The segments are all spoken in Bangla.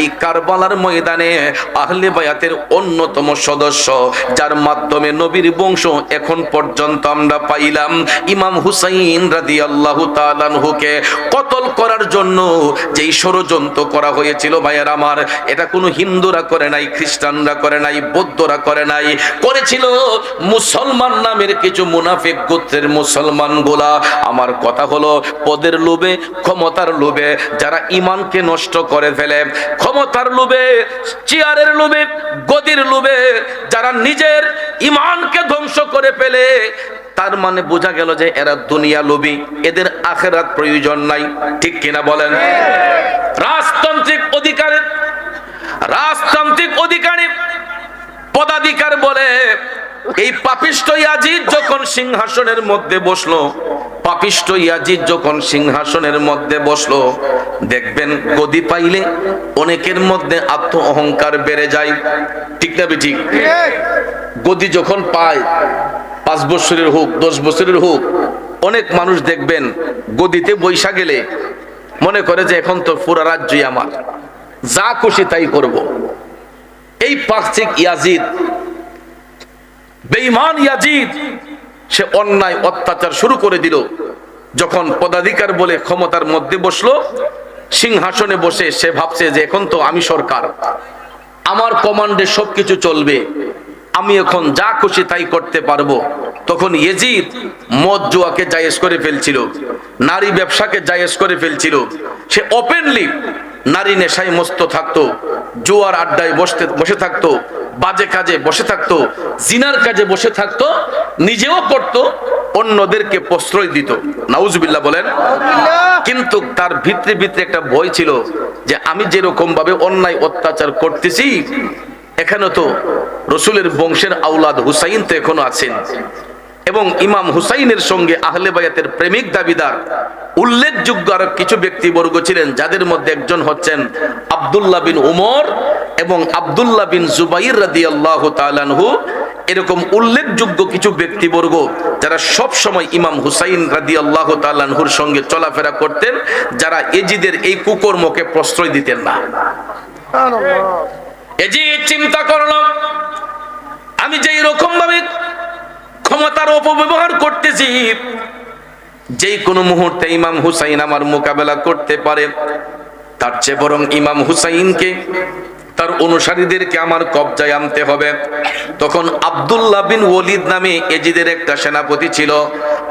এই কারবালার ময়দানে আহলে বায়াতের অন্যতম সদস্য, যার মাধ্যমে নবীর বংশ এখন পর্যন্ত আমরা পাইলাম। ইমাম হুসাইন রাদিয়াল্লাহু তাআলাহুকে কতল করার জন্য যেই ষড়যন্ত্র করা হয়েছিল, ভাইয়ার আমার, এটা কোনো হিন্দুরা করে নাই, খ্রিস্টানরা করে নাই, বৌদ্ধরা করে নাই। করেছিল মুসলমান নামের কিছু মুনাফিক গোত্রের মুসলমান গোলা। আমার কথা হলো, পদের লোভে, ক্ষমতার লোভে, যারা ইমানকে নষ্ট করে ফেলে ক্ষমতার লোভে, চেয়ারের লোভে, গদির লোভে, যারা নিজের ইমানকে ধ্বংস করে ফেলে, তার মানে বোঝা গেল যে এরা দুনিয়া লোভী, এদের আখেরাত প্রয়োজন নাই। ঠিক কিনা বলেন? রাজতান্ত্রিক অধিকারের রাজতান্ত্রিক অধিকারী পদাধিকার বলে এই পাপিষ্ট ইয়াজিদ যখন সিংহাসনের মধ্যে বসল পাপিষ্ট ইয়াজিদ যখন সিংহাসনের মধ্যে বসল দেখবেন গদি পাইলে অনেকের মধ্যে আত্ম অহংকার বেড়ে যায়। ঠিক না ঠিক। গদি যখন পায় পাঁচ বছরের হোক দশ বছরের হোক অনেক মানুষ দেখবেন গদিতে বৈশা গেলে মনে করে যে এখন তো পুরা রাজ্যই আমার। যা খুশি তাই করব। এই পাকচিক ইয়াজিদ বেঈমান ইয়াজিদ, সে অন্যায় অত্যাচার শুরু করে দিল। যখন পদাধিকার বলে ক্ষমতার মধ্যে বসল, সিংহাসনে বসে সে ভাবছে যে এখন তো আমি সরকার, আমার কমান্ডে সবকিছু চলবে, আমি এখন যা খুশি তাই করতে পারব। তখন ইয়েজিদ মদ জুয়াকে জায়েজ করে ফেলছিল, নারী ব্যবসাকে জায়েজ করে ফেলছিল। সে ওপেনলি নারী নেশায় মস্ত থাকতো, জুয়ার আড্ডায় বসতে, বসে থাকতো বাজে কাজে বসে থাকতো জিনার কাজে বসে থাকতো নিজেও করতো অন্যদেরকে প্রশ্রয় দিত। নাউজুবিল্লাহ বলেন কিন্তু তার ভিতরে ভিতরে একটা ভয় ছিল যে আমি যেরকম ভাবে অন্যায় অত্যাচার করতেছি এখানে তো রসুলের বংশের আউলাদ হুসাইন তো এখনও আছেন। এবং ইমাম হুসাইনের সঙ্গে আহলে বায়াতের প্রেমিক দাবিদার উল্লেখযোগ্য আরও কিছু ব্যক্তিবর্গ ছিলেন যাদের মধ্যে একজন হচ্ছেন আব্দুল্লাহ বিন উমর এবং আব্দুল্লাহ বিন জুবাইর রাদি আল্লাহ তালানহু এরকম উল্লেখযোগ্য কিছু ব্যক্তিবর্গ যারা সব সময় ইমাম হুসাইন রাদি আল্লাহ তালানহুর সঙ্গে চলাফেরা করতেন যারা এজিদের এই কুকর্মকে প্রশ্রয় দিতেন না। এজিদ চিন্তা করলাম আমি যে রকম ভাবে ক্ষমতার অপব্যবহার করতেছি যেই কোনো মুহূর্তে ইমাম হুসাইন আমার মোকাবেলা করতে পারে তার চেয়ে বরং ইমাম হুসাইনকে তার অনুসারীদেরকে আমার কবজায় আনতে হবে। তখন আবদুল্লাহ বিন ওলিদ নামে এজিদের একটা সেনাপতি ছিল।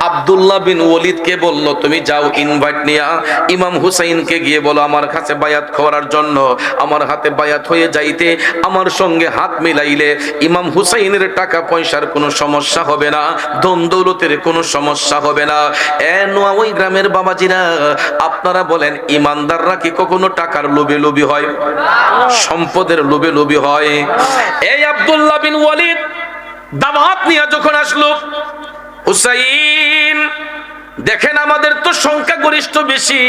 আব্দুল্লাহ বিন ওলিদকে বলল, তুমি যাও ইনভাইট নিয়া। ইমাম হুসাইনকে গিয়ে বলো, আমার কাছে বায়াত করার জন্য, আমার হাতে বায়াত হয়ে যাইতে, আমার সঙ্গে হাত মিলাইলে ইমাম হুসাইনের টাকা পয়সার কোনো সমস্যা হবে না, ধন দৌলতের কোনো সমস্যা হবে না। এ নোয়া, ওই গ্রামের বাবাজিরা, আপনারা বলেন, ইমানদাররা কি কখনো টাকার লোভে লোভী হয়? সম্পদের লোভে লোভী হয়? এই আব্দুল্লাহ বিন ওয়ালিদ দাওয়াত নিয়ে যখন আসলো হুসাইন, দেখেন আমাদের তো সংখ্যা গরিষ্ঠ বেশি।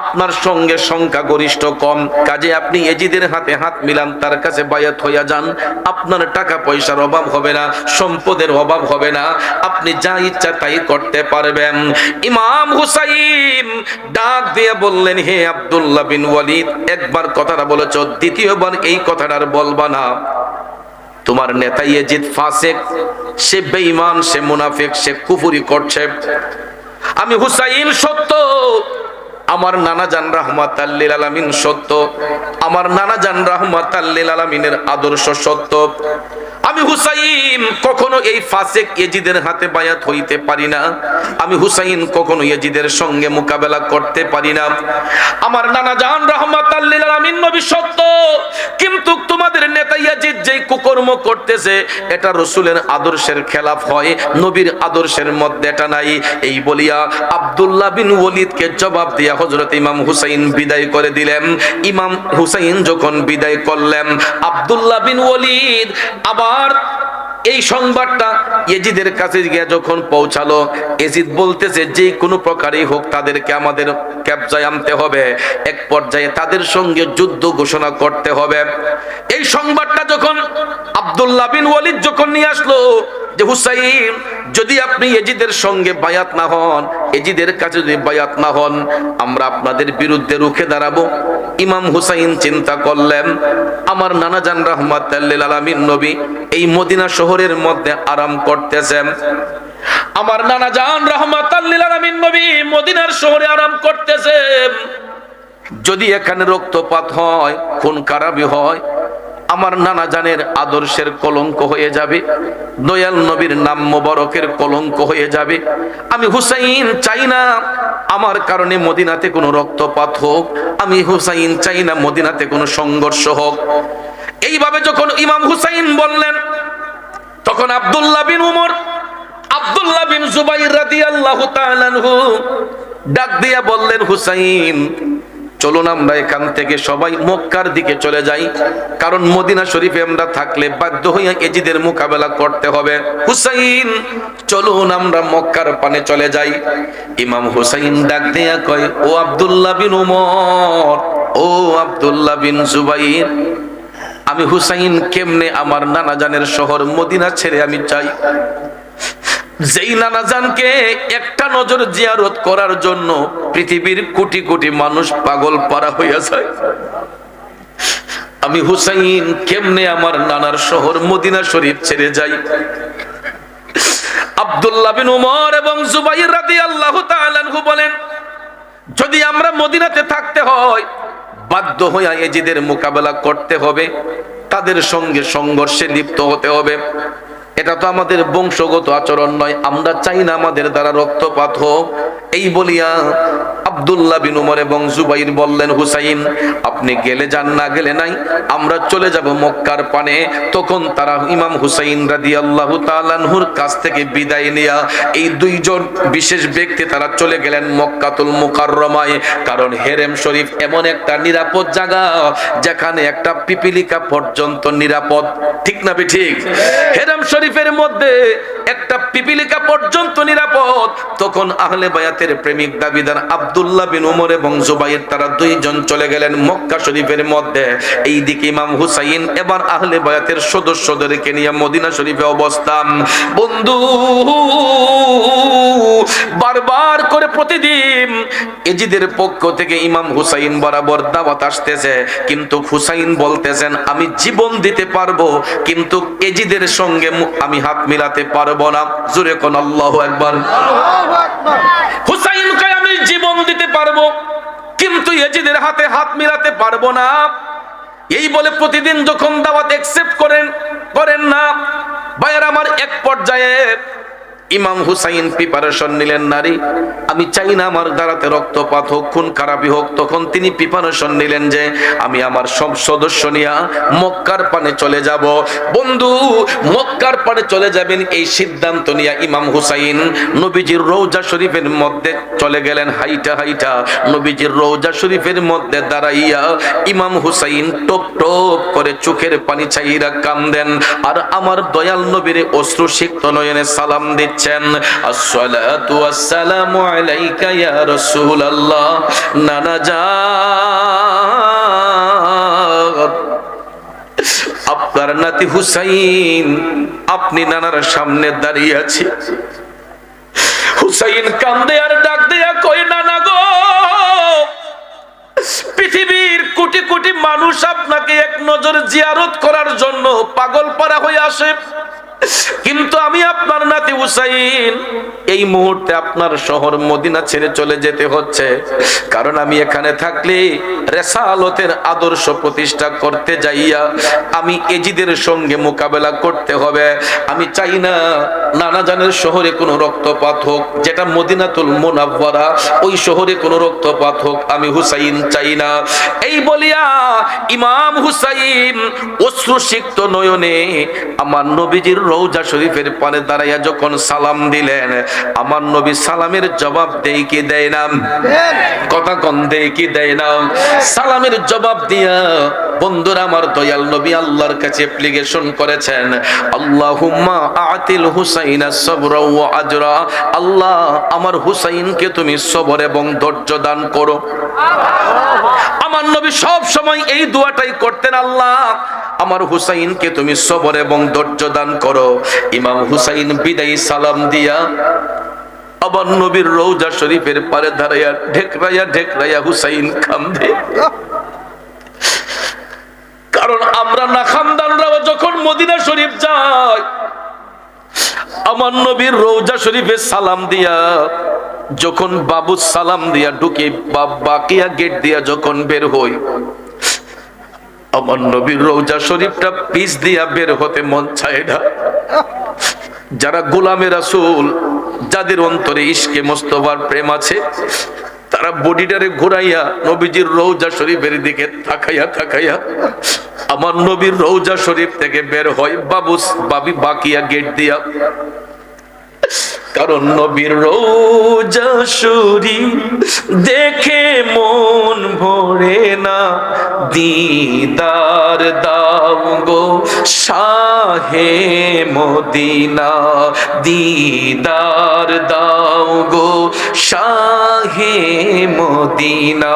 আপনার সঙ্গে সংখ্যা গরিষ্ঠ কম। কাজে আপনি এজিদের হাতে হাত মিলান, তার কাছে বায়াত হইয়া যান। আপনার টাকা পয়সার অভাব হবে না, সম্পদের অভাব হবে না। আপনি যা ইচ্ছা তাই করতে পারবেন। ইমাম হুসাইন ডাক দিয়ে বললেন, হে আব্দুল্লাহ বিন ওয়ালিদ, একবার কথাটা বলেছ, দ্বিতীয়বার এই কথাটা আর বলবা না। তোমার নেতা ইয়েজিদ ফাসেক, সে বেঈমান, সে মুনাফেক, সে কুফুরি করছে। আমি হুসাইন সত্য, আমার নানা জান রাহমাত আল্লিল আলামিন সত্য, আমার নানা জান রাহমাত আল্লিল আলামিনের আদর্শ সত্য। আমি হুসাইন, কখনো এই ফাসেক এজিদের হাতে বায়াত হইতে পারি না। আমি হুসাইন, কখনো এজিদের সঙ্গে মোকাবেলা করতে পারি না। আমার নানা জান রহমাত আলামিন নবী সত্য, কিন্তু তোমাদের নেতা ইয়াজিদ যেই কুকর্ম করতেছে, এটা রসুলের আদর্শের খেলাফ হয়, নবীর আদর্শের মধ্যে এটা নাই। এই বলিয়া আব্দুল্লাহ বিন ওলিদকে জবাব দিয়া হজরত ইমাম হুসাইন বিদায় করে দিলেন। ইমাম হুসাইন যখন বিদায় করলেন, আব্দুল্লাহ বিন ওলিদ আবার এই সংবাদটা এজিদের কাছে গিয়ে যখন পৌঁছালো এজিদ বলতেছে, যে কোনো প্রকারই হোক তাদেরকে আমাদের ক্যাবজায় আনতে হবে, এক পর্যায়ে তাদের সঙ্গে যুদ্ধ ঘোষণা করতে হবে। এই সংবাদটা যখন আব্দুল্লাহ বিন ওয়ালিদ যখন নিয়ে আসলো, যে হুসাইন যদি আপনি এজিদের সঙ্গে বায়াত না হন, এজিদের কাছে যদি বায়াত না হন, আমরা আপনাদের বিরুদ্ধে রুখে দাঁড়াবো। ইমাম হুসাইন চিন্তা করলেন, আমার নানা জান রহমাত আলামিন নবী এই মদিনা শহরের মধ্যে আরাম করতেছেন। আমার নানা জান রহমাত আলামিন নবী মদিনার শহরে আরাম করতেছেন। যদি এখানে রক্তপাত হয়, খুন কারাবি হয় আমার নানা জানের আদর্শের কলঙ্ক হয়ে যাবে, দয়াল নবীর নাম মোবারকের কলঙ্ক হয়ে যাবে। আমি হুসাইন চাই না আমার কারণে মদিনাতে কোনো রক্তপাত হোক, আমি হুসাইন চাই না মদিনাতে কোনো সংঘর্ষ হোক। এইভাবে যখন ইমাম হুসাইন বললেন, তখন আব্দুল্লাহ বিন উমর, আব্দুল্লাহ বিন জুবাইর রাদিয়াল্লাহু তাআলা ডাক দিয়া বললেন, হুসাইন চলুন আমরা এখান থেকে সবাই মক্কার দিকে চলে যাই। কারণ মদিনা শরীফে আমরা থাকলে বাধ্য হইয়া এজিদের মোকাবেলা করতে হবে। হুসাইন, চলুন আমরা মক্কার পানে চলে যাই। ইমাম হুসাইন ডাক দেয়া কয়, ও আব্দুল্লাহ বিন উমর, ও আব্দুল্লাহ বিন জুবাইর, আমি হুসাইন কেমনে আমার নানা জানের শহর মদিনা ছেড়ে আমি চাই যেই নানাজানকে একটা নজর জিয়ারত করার জন্য পৃথিবীর কোটি কোটি মানুষ পাগল পারা হইয়া যায় আমি হুসাইন কেমনে আমার নানার শহর মদিনা শরীফ ছেড়ে যাই? বিন উমর এবং বলেন, যদি আমরা মদিনাতে থাকতে হয়, বাধ্য এজিদের মোকাবেলা করতে হবে, তাদের সঙ্গে সংঘর্ষে লিপ্ত হতে হবে। এটা তো আমাদের বংশগত আচরণ নয়, আমরা চাই না আমাদের দ্বারা রক্তপাত হোক। এই বলিয়া আব্দুল্লাহ বিন উমর এবং জুবাইর বললেন, হুসাইন, আপনি গেলে যান না, গেলে নাই, আমরা চলে যাব মক্কার পানে। তখন তারা ইমাম হুসাইন রাদিয়াল্লাহু তাআলাহুর কাছ থেকে বিদায় নিয়া এই দুইজন বিশেষ ব্যক্তি তারা চলে গেলেন মক্কাতুল মুকাররমায়। কারণ হেরেম শরীফ এমন একটা নিরাপদ জায়গা যেখানে একটা পিপিলিকা পর্যন্ত নিরাপদ। ঠিক না ঠিক হেরেম শরীফের মধ্যে একটা পিপিলিকা পর্যন্ত নিরাপদ। তখন আহলে বায়াতের প্রেমিক দাবিদার আব্দুল্লাহ বিন উমর এবং জুবাইর তারা দুইজন চলে গেলেন মক্কা শরীফের মধ্যে। এই দিকে ইমাম হুসাইন এবার আহলে বায়াতের সদস্যদেরকে নিয়ে মদিনা শরীফে অবস্থান। বন্ধু বারবার করে প্রতিদিন এজিদের পক্ষ থেকে ইমাম হুসাইন বরাবর দাওয়াত আসতেছে। কিন্তু হুসাইন বলতেছেন আমি জীবন দিতে পারব কিন্তু এজিদের সঙ্গে আমি হাত মিলাতে পারব না। জুরে কোন আল্লাহ একবার হুসাইন কয় দিতে পারব। কিন্তু এজিদের হাতে হাত মিলাতে পারব না। এই বলে প্রতিদিন যখন দাওয়াত অ্যাকসেপ্ট করেন করেন না, ভাইয়ের আমার এক পর্যায়ে ইমাম হুসাইন প্রিপারেশন নিলেন নারী। আমি চাই না আমার দ্বারাতে রক্তপাত হোক, খুন খারাপি হোক, তখন তিনি প্রিপারেশন নিলেন যে, আমি আমার সব সদস্য নিয়ে মক্কার পানে চলে যাব। বন্ধু, মক্কার পানে চলে যাবেন এই সিদ্ধান্ত নিয়ে ইমাম হুসাইন নবীজির রৌজা শরীফের মধ্যে চলে গেলেন। হাইটা হাইটা, নবীজির রৌজা শরীফের মধ্যে দাঁড়াইয়া ইমাম হুসাইন টপ টপ করে চোখের পানি চাইরা কান্দেন। আর আমার দয়াল নবীর অশ্রু সিক্ত নয়নে সালাম দিচ্ছেন আপনার নাতি হুসাইন, আপনি নানার সামনে দাঁড়িয়ে আছে। হুসাইন কান্দে আর ডাক দেয়া কই নানা গো, পৃথিবীর কোটি কোটি মানুষ আপনাকে এক নজর জিয়ারত করার জন্য পাগল পারা হয়ে আসে। কিন্তু আমি আপনার নাতি হুসাইন, এই মুহূর্তে আপনার শহর মদিনা ছেড়ে চলে যেতে হচ্ছে। কারণ আমি এখানে থাকলে রেসালতের আদর্শ প্রতিষ্ঠা করতে যাইয়া আমি এজিদের সঙ্গে মোকাবেলা করতে হবে। আমি চাই না নানা জানের শহরে কোনো রক্তপাত হোক, যেটা মদিনাতুল মুনাফওয়ারা ওই শহরে কোনো রক্তপাত হোক, আমি হুসাইন চাই না। এই বলিয়া ইমাম হুসাইন অশ্রুসিক্ত নয়নে আমার নবীজির রৌজা শরীফের পানে দাঁড়াইয়া যখন সালাম দিলেন, আমার নবী সালামের জবাব দেই কি দেয় না? কথা কন দেই কি দেয় না? সালামের জবাব দিয়া, বন্ধুরা আমার দয়াল নবী আল্লাহর কাছে অ্যাপ্লিকেশন করেছেন, আল্লাহুম্মা আতিল হুসাইনা সবরা ওয়া আজরা। আল্লাহ, আমার হুসাইনকে তুমি সবর এবং ধৈর্য দান করো। আমার নবী সব সময় এই দোয়াটাই করতেন, আল্লাহ, আমার হুসাইনকে তুমি সবর এবং ধৈর্য দান করো। ইমাম হুসাইন বিদায়ী সালাম দিয়া আবার নবীর রৌজা শরীফের পারে দাঁড়াইয়া ঢেকরাইয়া ঢেকরাইয়া হুসাইন কান্দে। কারণ আমরা না খানদানরাও যখন মদিনা শরীফ যাই আমার নবীর রৌজা শরীফে সালাম দিয়া যখন বাবু সালাম দিয়া ঢুকে, বা বাকিয়া গেট দিয়া যখন বের হই আমার নবীর রৌজা শরীফটা পিস দিয়া বের হতে মন চায় না। যারা গোলামে রাসূল, যাদের অন্তরে ইশকে মোস্তফার প্রেম আছে, তারা বডিটারে ঘুরাইয়া নবীজির রৌজা শরীফের দিকে তাকাইয়া তাকাইয়া আমার নবীর রৌজা শরীফ থেকে বের হয় বাবু, বাবি বাকিয়া গেট দিয়া। কারণ নবীর রৌজা শরীফ দেখে দিদার দাও গো শাহে মদিনা। দিদার দাও গো শাহে মদিনা।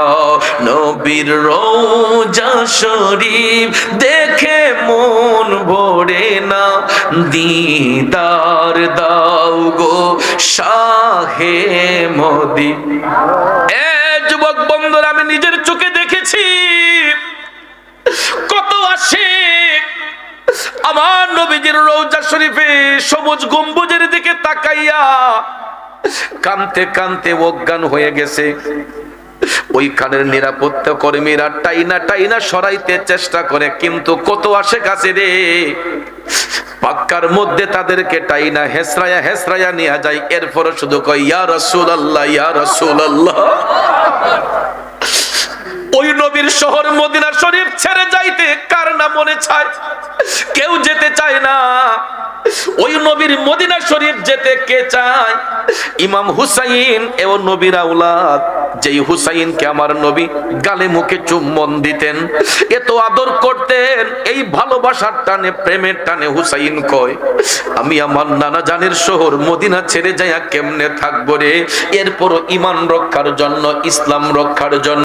নবীর রোজা শরীফ দেখে মন ভরে না। দিদার দাও গো শাহে মোদি এ যুবক বন্ধুরা, আমি নিজের চোখে দেখেছি। কত আসে আমার নবীজির রৌজা শরীফে সবুজ গম্বুজের দিকে তাকাইয়া কানতে কানতে অজ্ঞান হয়ে গেছে। ওইখানের নিরাপত্তা কর্মীরা টাইনা টাইনা সরাইতে চেষ্টা করে, কিন্তু কত আসে কাছে রে? পাক্কার মধ্যে তাদেরকে টাইনা হেসরায়া হেসরায়া নিয়ে যায়। এরপরে শুধু কয়, ইয়া রাসূল আল্লাহ ইয়া রাসূল আল্লাহ ওই নবীর শহর মদিনা শরীফ ছেড়ে যাইতে কার না মনে চায়? কেউ যেতে চায় না। ওই নবীর মদিনা শরীফ যেতে কে চায়? ইমাম হুসাইন এও নবীর আউলাদ যেই হুসাইনকে আমার নবী গালে মুখে চুম্বন দিতেন এত আদর করতেন, এই ভালোবাসার টানে, প্রেমের টানে হুসাইন কয়, আমি আমার নানা জানের শহর মদিনা ছেড়ে যাইয়া কেমনে থাকব রে? এরপরও ইমান রক্ষার জন্য, ইসলাম রক্ষার জন্য